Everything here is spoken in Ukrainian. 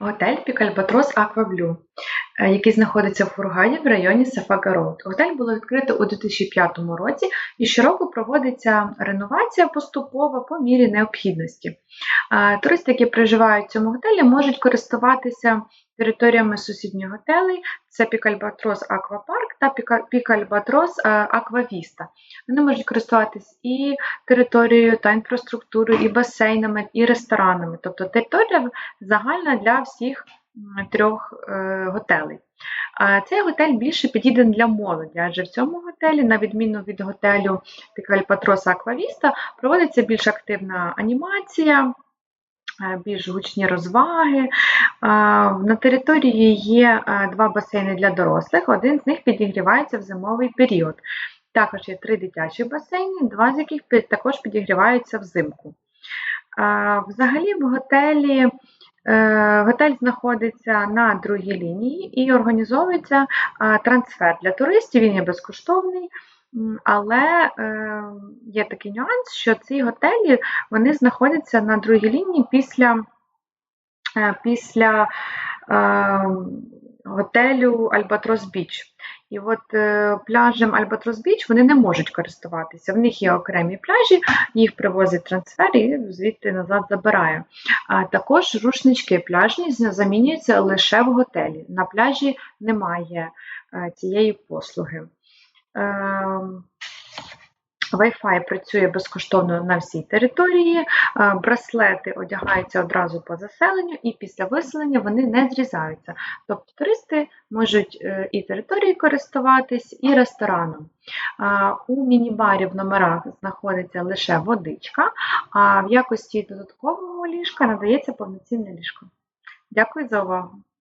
Готель Пікальбатрос Акваблю, який знаходиться в Хургаді в районі Сафага-Роуд. Готель було відкрито у 2005 році і щороку проводиться реновація поступова по мірі необхідності. Е, Туристи, які проживають в цьому готелі, можуть користуватися територіями сусідніх готелей. Це Пікальбатрос Аквапарк та Пікальбатрос е, Аквавіста. Вони можуть користуватись і територією та інфраструктурою, і басейнами, і ресторанами. Тобто територія загальна для всіх трьох е, готелей. Цей готель більше підійде для молоді, адже в цьому готелі, на відміну від готелю Пікальпатроса Аквавіста, проводиться більш активна анімація, е, більш гучні розваги. На території є е, два басейни для дорослих, один з них підігрівається в зимовий період. Також є три дитячі басейни, два з яких також підігріваються взимку. Взагалі в готелі е, готель знаходиться на другій лінії і організовується а, трансфер для туристів. Він є безкоштовний. Але е, є такий нюанс, що ці готелі вони знаходяться на другій лінії після, е, після е, готелю Альбатрос Біч. І от е, пляжем Альбатрос Біч вони не можуть користуватися. В них є окремі пляжі, їх привозить трансфер і звідти назад забирає. А також рушнички пляжні замінюються лише в готелі. На пляжі немає е, цієї послуги. Wi-Fi працює безкоштовно на всій території, е, браслети одягаються одразу по заселенню, і після виселення вони не зрізаються. Тобто туристи можуть е, і територією користуватись, і рестораном. У міні-барі в номерах знаходиться лише водичка, а в якості додаткового ліжка надається повноцінне ліжко. Дякую за увагу!